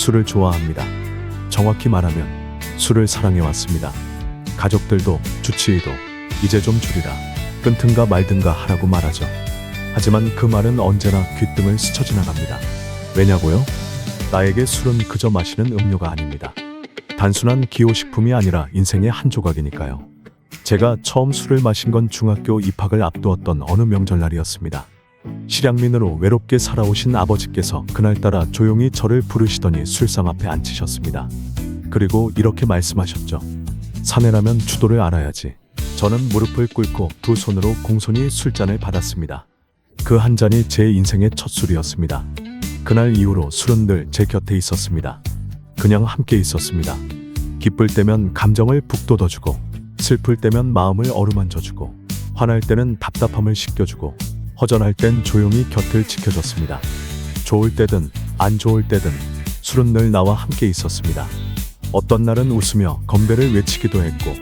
술을 좋아합니다. 정확히 말하면 술을 사랑해왔습니다. 가족들도 주치의도 이제 좀 줄이라 끊든가 말든가 하라고 말하죠. 하지만 그 말은 언제나 귓등을 스쳐 지나갑니다. 왜냐고요? 나에게 술은 그저 마시는 음료가 아닙니다. 단순한 기호식품이 아니라 인생의 한 조각이니까요. 제가 처음 술을 마신 건 중학교 입학을 앞두었던 어느 명절날이었습니다. 실향민으로 외롭게 살아오신 아버지께서 그날따라 조용히 저를 부르시더니 술상 앞에 앉히셨습니다. 그리고 이렇게 말씀하셨죠. 사내라면 주도를 알아야지. 저는 무릎을 꿇고 두 손으로 공손히 술잔을 받았습니다. 그 한 잔이 제 인생의 첫 술이었습니다. 그날 이후로 술은 늘 제 곁에 있었습니다. 그냥 함께 있었습니다. 기쁠 때면 감정을 북돋워주고, 슬플 때면 마음을 어루만져주고, 화날 때는 답답함을 씻겨주고, 허전할 땐 조용히 곁을 지켜줬습니다. 좋을 때든 안 좋을 때든 술은 늘 나와 함께 있었습니다. 어떤 날은 웃으며 건배를 외치기도 했고,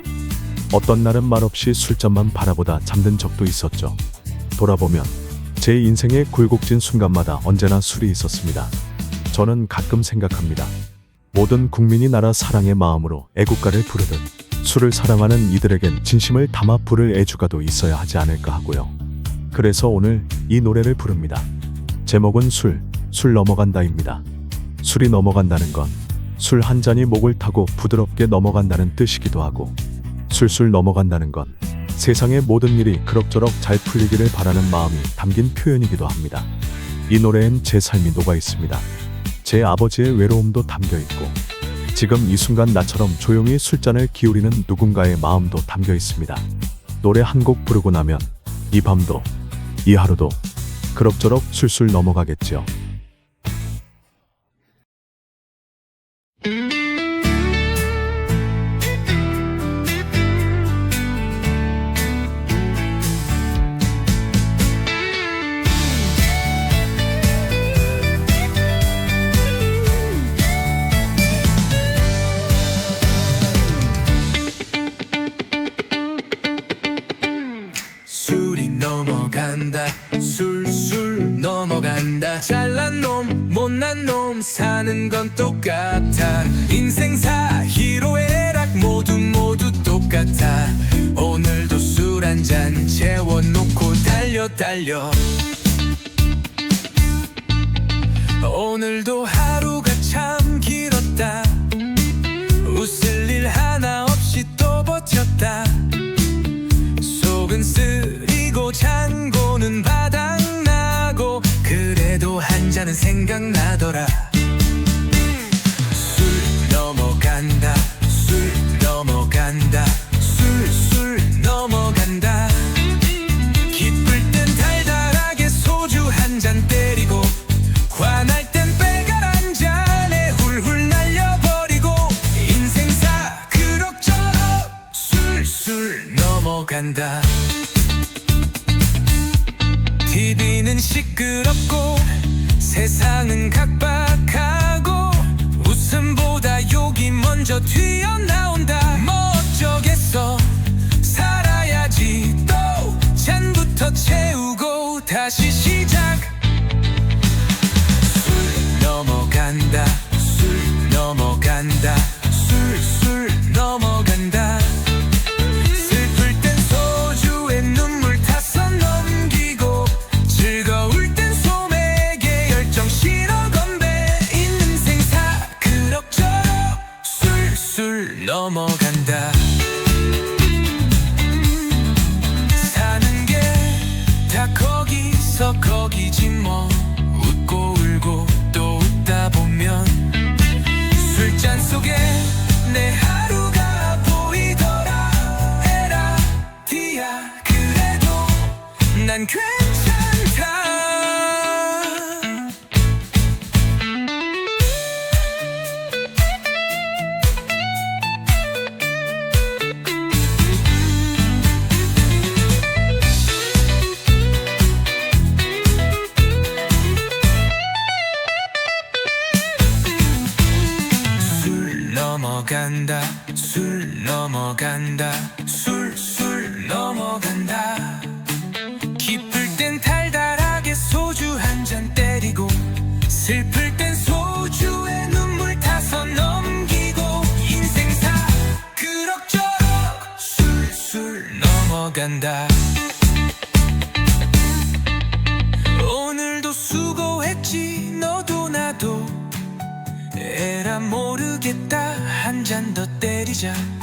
어떤 날은 말없이 술잔만 바라보다 잠든 적도 있었죠. 돌아보면 제 인생의 굴곡진 순간마다 언제나 술이 있었습니다. 저는 가끔 생각합니다. 모든 국민이 나라 사랑의 마음으로 애국가를 부르듯 술을 사랑하는 이들에겐 진심을 담아 부를 애주가도 있어야 하지 않을까 하고요. 그래서 오늘 이 노래를 부릅니다. 제목은 술, 술 넘어간다입니다. 술이 넘어간다는 건 술 한 잔이 목을 타고 부드럽게 넘어간다는 뜻이기도 하고 술술 넘어간다는 건 세상의 모든 일이 그럭저럭 잘 풀리기를 바라는 마음이 담긴 표현이기도 합니다. 이 노래엔 제 삶이 녹아 있습니다. 제 아버지의 외로움도 담겨 있고 지금 이 순간 나처럼 조용히 술잔을 기울이는 누군가의 마음도 담겨 있습니다. 노래 한 곡 부르고 나면 이 밤도 이 하루도 그럭저럭 술술 넘어가겠지요. 넘어간다. 잘난 놈 못난 놈 사는 건 똑같아. 인생사 희로애락 모두 모두 똑같아. 오늘도 술 한 잔 채워놓고 달려 달려. 오늘도 하루가 참 길었다 생각나더라. 술 넘어간다 술 넘어간다 술 술 넘어간다. 기쁠 땐 달달하게 소주 한 잔 때리고 화날 땐 빼갈 한 잔에 훌훌 날려버리고 인생사 그럭저럭 술 술 넘어간다. TV는 시끄럽고 세상은 각박하고 웃음보다 욕이 먼저 튀어나온다. 뭐 어쩌겠어 살아야지 또 잔부터 채우고 다시 시작. 술 넘어간다 술 넘어간다 술술 넘어간다. 사는 게 다 거기서 거기지 뭐. 웃고 울고 또 웃다 보면 술잔 속에 내 하루가 보이더라. 에라 디야 그래도 난 괜찮다 넘어간다. 술 넘어간다. 술술 넘어간다. 기쁠 땐 달달하게 소주 한 잔 때리고 슬플 땐 소주에 눈물 타서 넘기고 인생 사 그럭저럭 술술 넘어간다. 오늘도 수고했지 너도 나도. 에라 모르겠다. 한잔